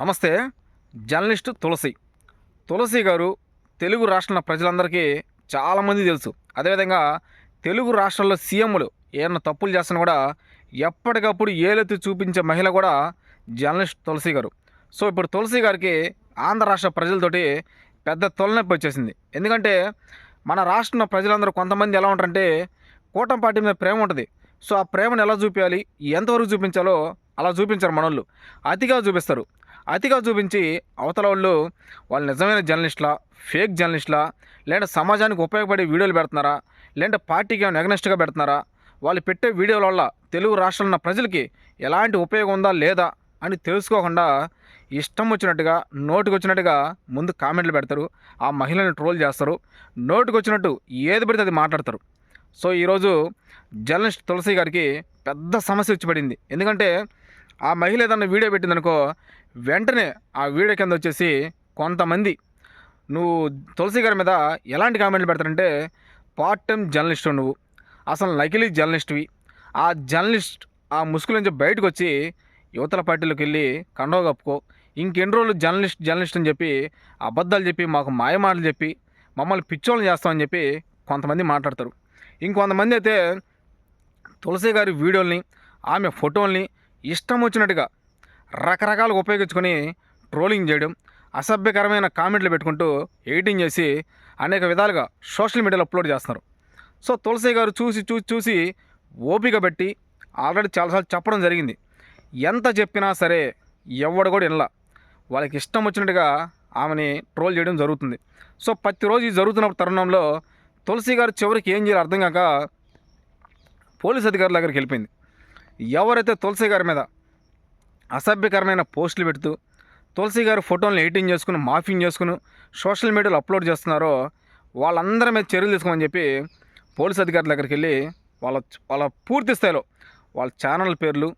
నమస్తే జర్నలిస్టు తులసి. తులసి గారు తెలుగు రాష్ట్రాల ప్రజలందరికీ చాలామంది తెలుసు. అదేవిధంగా తెలుగు రాష్ట్రాల్లో సీఎంలు ఏమన్నా తప్పులు చేస్తున్నా కూడా ఎప్పటికప్పుడు ఏలెత్తి చూపించే మహిళ కూడా జర్నలిస్ట్ తులసి గారు. సో ఇప్పుడు తులసి గారికి ఆంధ్ర రాష్ట్ర ప్రజలతోటి పెద్ద తొలనొప్పి వచ్చేసింది. ఎందుకంటే మన రాష్ట్రంలో ప్రజలందరూ కొంతమంది ఎలా ఉంటారంటే కూటమి పార్టీ మీద ప్రేమ ఉంటుంది. సో ఆ ప్రేమను ఎలా చూపించాలి? ఎంతవరకు చూపించాలో అలా చూపించారు మనోళ్ళు. అతిగా చూపిస్తారు. అతిగా చూపించి అవతల వాళ్ళు వాళ్ళు నిజమైన జర్నలిస్టులా ఫేక్ జర్నలిస్టులా లేదంటే సమాజానికి ఉపయోగపడే వీడియోలు పెడుతున్నారా లేదంటే పార్టీకి ఏమైనా ఎగనెస్ట్గా పెడుతున్నారా వాళ్ళు పెట్టే వీడియోల వల్ల తెలుగు రాష్ట్రాల్లో ఉన్న ప్రజలకి ఎలాంటి ఉపయోగం ఉందా లేదా అని తెలుసుకోకుండా ఇష్టం వచ్చినట్టుగా నోటికి వచ్చినట్టుగా ముందు కామెంట్లు పెడతారు. ఆ మహిళని ట్రోల్ చేస్తారు. నోటికి వచ్చినట్టు ఏది పెడితే అది మాట్లాడతారు. సో ఈరోజు జర్నలిస్ట్ తులసి గారికి పెద్ద సమస్య వచ్చి పడింది. ఎందుకంటే ఆ మహిళ ఏదన్నా వీడియో పెట్టిందనుకో వెంటనే ఆ వీడియో కింద వచ్చేసి కొంతమంది నువ్వు తులసి గారి మీద ఎలాంటి కామెంట్లు పెడతారంటే పార్ట్ టైం జర్నలిస్ట్ నువ్వు. అసలు నకిలీ జర్నలిస్ట్వి. ఆ జర్నలిస్ట్ ఆ ముసుగు నుంచి బయటకు వచ్చి యువతల పార్టీలోకి వెళ్ళి కండవ కప్పుకో. ఇంకెన్ని రోజులు జర్నలిస్ట్ జర్నలిస్ట్ అని చెప్పి అబద్ధాలు చెప్పి మాకు మాయమాటలు చెప్పి మమ్మల్ని పిచ్చోళ్ళని చేస్తామని చెప్పి కొంతమంది మాట్లాడతారు. ఇంకొంతమంది అయితే తులసి గారి వీడియోల్ని ఆమె ఫోటోల్ని ఇష్టం వచ్చినట్టుగా రకరకాలుగా ఉపయోగించుకొని ట్రోలింగ్ చేయడం అసభ్యకరమైన కామెంట్లు పెట్టుకుంటూ ఎడిటింగ్ చేసి అనేక విధాలుగా సోషల్ మీడియాలో అప్లోడ్ చేస్తున్నారు. సో తులసి గారు చూసి చూసి చూసి ఓపిక పెట్టి ఆల్రెడీ చాలాసార్లు చెప్పడం జరిగింది. ఎంత చెప్పినా సరే ఎవడు కూడా వినలా. వాళ్ళకి ఇష్టం వచ్చినట్టుగా ఆమెని ట్రోల్ చేయడం జరుగుతుంది. సో ప్రతిరోజు ఇది జరుగుతున్న తరుణంలో తులసి గారు చివరికి ఏం చేయాలో అర్థం కాక పోలీస్ అధికారుల దగ్గరికి వెళ్ళిపోయింది. ఎవరైతే తులసి గారి మీద అసభ్యకరమైన పోస్టులు పెడుతూ తులసి గారి ఫోటోలను ఎడిటింగ్ చేసుకుని మాఫింగ్ చేసుకుని సోషల్ మీడియాలో అప్లోడ్ చేస్తున్నారో వాళ్ళందరి మీద చర్యలు తీసుకోమని చెప్పి పోలీస్ అధికారుల దగ్గరికి వెళ్ళి వాళ్ళ వాళ్ళ పూర్తి స్థాయిలో వాళ్ళ ఛానల్ పేర్లు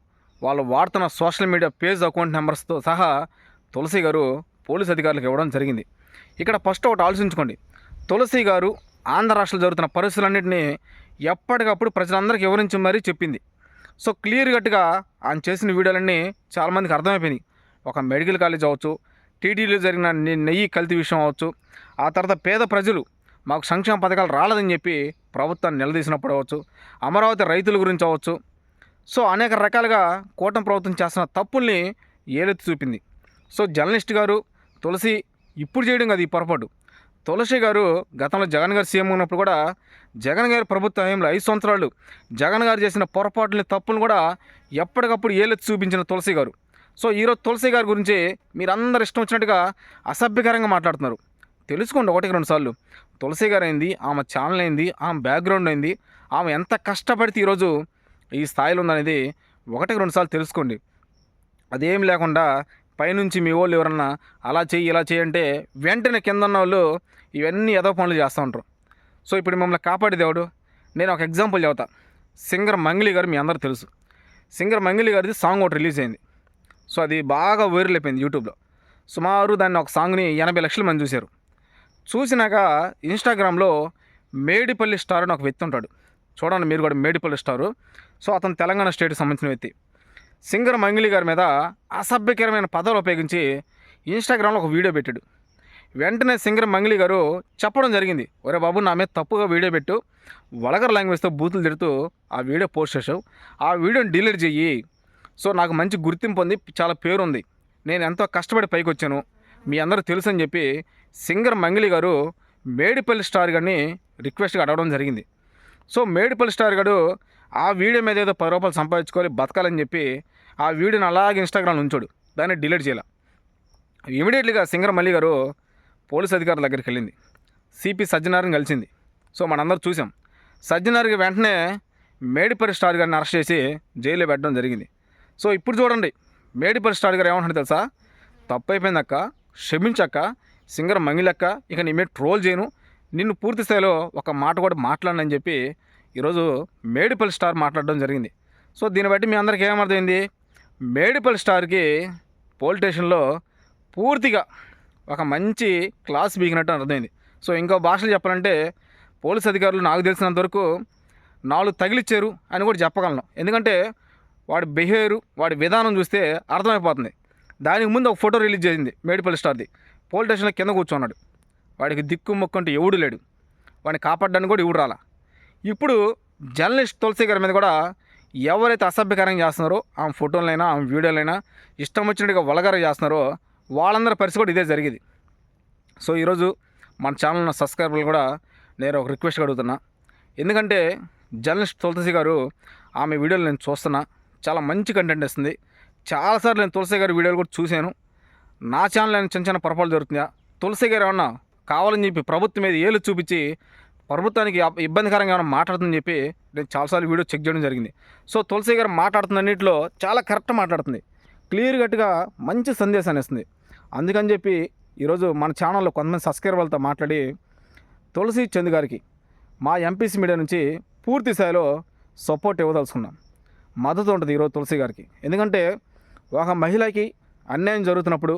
వాళ్ళు వాడుతున్న సోషల్ మీడియా పేజ్ అకౌంట్ నెంబర్స్తో సహా తులసి గారు పోలీస్ అధికారులకు ఇవ్వడం జరిగింది. ఇక్కడ ఫస్ట్ ఒకటి ఆలోచించుకోండి. తులసి గారు ఆంధ్ర రాష్ట్రంలో జరుగుతున్న పరిస్థితులన్నింటినీ ఎప్పటికప్పుడు ప్రజలందరికీ వివరించి మరీ చెప్పింది. సో క్లియర్ కట్గా ఆయన చేసిన వీడియోలన్నీ చాలామందికి అర్థమైపోయినాయి. ఒక మెడికల్ కాలేజ్ అవ్వచ్చు టీటీడీలో జరిగిన నెయ్యి కల్తీ విషయం అవ్వచ్చు ఆ తర్వాత పేద ప్రజలు మాకు సంక్షేమ పథకాలు రాలేదని చెప్పి ప్రభుత్వాన్ని నిలదీసినప్పుడు అవ్వచ్చు అమరావతి రైతుల గురించి అవ్వచ్చు. సో అనేక రకాలుగా కూటమి ప్రభుత్వం చేస్తున్న తప్పుల్ని ఏలెత్తి చూపింది. సో జర్నలిస్ట్ గారు తులసి ఇప్పుడు చేయడం కాదు ఈ పొరపాటు. తులసి గారు గతంలో జగన్ గారు సీఎం ఉన్నప్పుడు కూడా జగన్ గారి ప్రభుత్వ హయాంలో ఐదు సంవత్సరాలు. జగన్ గారు చేసిన పొరపాట్లని తప్పులు కూడా ఎప్పటికప్పుడు ఏలెత్తి చూపించిన తులసి గారు. సో ఈరోజు తులసి గారి గురించి మీరందరూ ఇష్టం వచ్చినట్టుగా అసభ్యకరంగా మాట్లాడుతున్నారు. తెలుసుకోండి ఒకటికి రెండు సార్లు. తులసి గారు అయింది ఆమె ఛానల్ అయింది ఆమె బ్యాక్గ్రౌండ్ అయింది ఆమె ఎంత కష్టపడితే ఈరోజు ఈ స్థాయిలో ఉందనేది ఒకటికి రెండు సార్లు తెలుసుకోండి. అదేం లేకుండా పైనుంచి మీ వాళ్ళు ఎవరన్నా అలా చేయి ఇలా చెయ్యి అంటే వెంటనే కింద ఉన్న వాళ్ళు ఇవన్నీ ఏదో పనులు చేస్తూ ఉంటారు. సో ఇప్పుడు మిమ్మల్ని కాపాడేదేవాడు నేను ఒక ఎగ్జాంపుల్ చెబుతా. సింగర్ మంగిలి గారు మీ అందరూ తెలుసు. సింగర్ మంగిలి గారిది సాంగ్ ఒకటి రిలీజ్ అయింది. సో అది బాగా వైరల్ అయిపోయింది యూట్యూబ్లో. సుమారు దాన్ని ఒక సాంగ్ని ఎనభై లక్షల మంది చూశారు. చూసినాక ఇన్స్టాగ్రామ్లో మేడిపల్లి స్టార్ అని ఒక వ్యక్తి ఉంటాడు. చూడండి మీరు కూడా మేడిపల్లి స్టారు. సో అతను తెలంగాణ స్టేట్కి సంబంధించిన వ్యక్తి. సింగర్ మంగిలి గారి మీద అసభ్యకరమైన పదాలు ఉపయోగించి ఇన్స్టాగ్రామ్లో ఒక వీడియో పెట్టాడు. వెంటనే సింగర్ మంగిలి గారు చెప్పడం జరిగింది. ఒరే బాబు నా మీద తప్పుగా వీడియో పెట్టు వలగర్ లాంగ్వేజ్తో బూతులు తిడుతూ ఆ వీడియో పోస్ట్ చేసావు. ఆ వీడియోని డిలీట్ చెయ్యి. సో నాకు మంచి గుర్తింపు ఉంది చాలా పేరు ఉంది. నేను ఎంతో కష్టపడి పైకి వచ్చాను. మీ అందరూ తెలుసు అని చెప్పి సింగర్ మంగిలి గారు మేడిపల్లి స్టార్ గారిని రిక్వెస్ట్గా అడగడం జరిగింది. సో మేడిపల్లి స్టార్ గారు ఆ వీడియో మీద ఏదో పది రూపాయలు సంపాదించుకోవాలి బతకాలని చెప్పి ఆ వీడియోని అలాగే ఇన్స్టాగ్రామ్లో ఉంచాడు. దాన్ని డిలీట్ చేయాలి. ఇమీడియట్లీగా సింగర్ మల్లి గారు పోలీస్ అధికారుల దగ్గరికి వెళ్ళింది. సిపి సజ్జనార్ని కలిసింది. సో మనందరూ చూసాం. సజ్జనార్కి వెంటనే మేడిపరి స్టార్ గారిని అరెస్ట్ చేసి జైల్లో పెట్టడం జరిగింది. సో ఇప్పుడు చూడండి మేడిపల్లి స్టార్ గారు ఏమంటారు తెలుసా? తప్పు అయిపోయిందక్క క్షమించక్క సింగర్ మంగిలక్క ఇక నీ మీద ట్రోల్ చేయను. నిన్ను పూర్తి స్థాయిలో ఒక మాట కూడా మాట్లాడనని చెప్పి ఈరోజు మేడిపల్లి స్టార్ మాట్లాడడం జరిగింది. సో దీన్ని బట్టి మీ అందరికీ ఏమర్థమైంది? మేడిపల్ స్టార్కి పోల్ స్టేషన్లో పూర్తిగా ఒక మంచి క్లాస్ బీగినట్టు అర్థమైంది. సో ఇంకో భాషలు చెప్పాలంటే పోలీస్ అధికారులు నాకు తెలిసినంత వరకు నాలుగు తగిలిచ్చారు అని కూడా చెప్పగలను. ఎందుకంటే వాడి బిహేవియర్ వాడి విధానం చూస్తే అర్థమైపోతుంది. దానికి ముందు ఒక ఫోటో రిలీజ్ చేసింది మేడిపల్లి స్టార్ది. పోలీస్ స్టేషన్లో కింద కూర్చున్నాడు. వాడికి దిక్కు మొక్కు అంటే ఎవడు లేడు. వాడిని కాపాడడానికి కూడా ఎవడు రాలా. ఇప్పుడు జర్నలిస్ట్ తులసి గారి మీద కూడా ఎవరైతే అసభ్యకరంగా చేస్తున్నారో ఆమె ఫోటోలైనా ఆమె వీడియోలైనా ఇష్టం వచ్చినట్టుగా వలగర చేస్తున్నారో వాళ్ళందరి పరిస్థితి కూడా ఇదే జరిగేది. సో ఈరోజు మన ఛానల్ సబ్స్క్రైబర్లు కూడా నేను ఒక రిక్వెస్ట్ అడుగుతున్నా. ఎందుకంటే జర్నలిస్ట్ తులసి గారు ఆమె వీడియోలు నేను చూస్తున్నా. చాలా మంచి కంటెంట్ ఇస్తుంది. చాలాసార్లు నేను తులసి గారి వీడియోలు కూడా చూశాను. నా ఛానల్ అయినా చిన్న చిన్న పొరపాటు జరుగుతుందా తులసి గారు ఏమన్నా కావాలని చెప్పి ప్రభుత్వం మీద ఏలు చూపించి ప్రభుత్వానికి ఇబ్బందికరంగా ఏమైనా మాట్లాడుతుందని చెప్పి నేను చాలాసార్లు వీడియో చెక్ చేయడం జరిగింది. సో తులసి గారు మాట్లాడుతున్న అన్నింటిలో చాలా కరెక్ట్ మాట్లాడుతుంది. క్లియర్ కట్గా మంచి సందేశాన్ని ఇస్తుంది. అందుకని చెప్పి ఈరోజు మన ఛానల్లో కొంతమంది సబ్స్క్రైబర్లతో మాట్లాడి తులసి చంద్ గారికి మా ఎంపీసీ మీడియా నుంచి పూర్తి స్థాయిలో సపోర్ట్ ఇవ్వదలుచుకున్నాం. మద్దతు ఉంటుంది ఈరోజు తులసి గారికి. ఎందుకంటే ఒక మహిళకి అన్యాయం జరుగుతున్నప్పుడు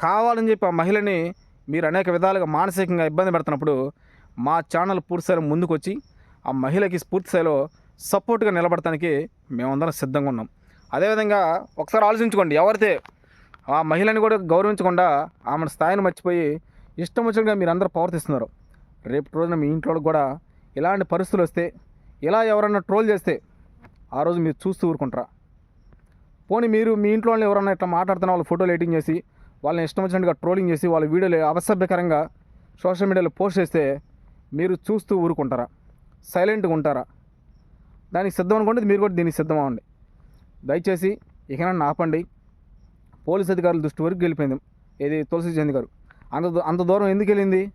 కావాలని చెప్పి ఆ మహిళని మీరు అనేక విధాలుగా మానసికంగా ఇబ్బంది పెడుతున్నప్పుడు మా ఛానల్ పూర్తి ముందుకు వచ్చి ఆ మహిళకి పూర్తి స్థాయిలో సపోర్ట్గా నిలబడటానికి మేమందరం సిద్ధంగా ఉన్నాం. అదేవిధంగా ఒకసారి ఆలోచించుకోండి ఎవరైతే ఆ మహిళని కూడా గౌరవించకుండా ఆమె స్థాయిని మర్చిపోయి ఇష్టం వచ్చినట్టుగా మీరు అందరూ ప్రవర్తిస్తున్నారు. రేపు రోజున మీ ఇంట్లో కూడా ఇలాంటి పరిస్థితులు వస్తే ఇలా ఎవరన్నా ట్రోల్ చేస్తే ఆ రోజు మీరు చూస్తూ ఊరుకుంటారా? పోనీ మీరు మీ ఇంట్లో వాళ్ళు ఎవరన్నా ఇట్లా మాట్లాడుతున్న వాళ్ళ ఫోటోలు ఎడిటింగ్ చేసి వాళ్ళని ఇష్టం వచ్చినట్టుగా ట్రోలింగ్ చేసి వాళ్ళ వీడియోలు అసభ్యకరంగా సోషల్ మీడియాలో పోస్ట్ చేస్తే మీరు చూస్తూ ఊరుకుంటారా? సైలెంట్గా ఉంటారా? దానికి సిద్ధం అనుకోండి మీరు కూడా దీనికి సిద్ధం అవ్వండి. దయచేసి ఇకనన్నా ఆపండి. పోలీస్ అధికారుల దృష్టి వరకు వెళ్ళిపోయింది. ఇది తులసి చంద్ గారు? అంత దూ- అంత దూరం ఎందుకు వెళ్ళింది?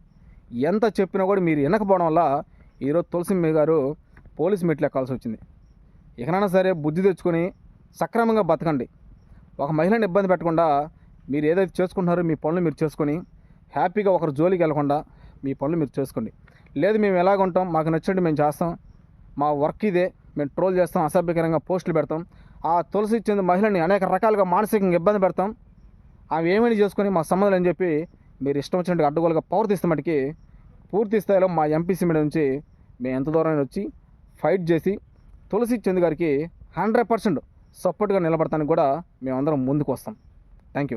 ఎంత చెప్పినా కూడా మీరు వినకపోవడం వల్ల ఈరోజు తులసి గారు పోలీస్ మెట్లు ఎక్కాల్సి వచ్చింది. ఇకనైనా సరే బుద్ధి తెచ్చుకొని సక్రమంగా బతకండి. ఒక మహిళని ఇబ్బంది పెట్టకుండా మీరు ఏదైతే చేసుకుంటున్నారో మీ పనులు మీరు చేసుకొని హ్యాపీగా ఒకరు జోలికి వెళ్ళకుండా మీ పనులు మీరు చేసుకోండి. లేదు మేము ఎలాగుంటాం మాకు నచ్చినట్టు మేము చేస్తాం. మా వర్క్ ఇదే. మేము ట్రోల్ చేస్తాం అసభ్యకరంగా పోస్టులు పెడతాం. ఆ తులసి చెందిన మహిళని అనేక రకాలుగా మానసికంగా ఇబ్బంది పెడతాం. ఆమె ఏమైనా చేసుకొని మా సంబంధం అని చెప్పి మీరు ఇష్టం వచ్చినట్టు అడ్డుగోలుగా ప్రవర్తిస్తే మటుకి పూర్తి స్థాయిలో మా ఎంపీసీ మీద నుంచి మేము ఎంత దూరం వచ్చి ఫైట్ చేసి తులసి చంద్ గారికి హండ్రెడ్ పర్సెంట్ సపోర్ట్గా నిలబడతానికి కూడా మేమందరం ముందుకు వస్తాం. Thank you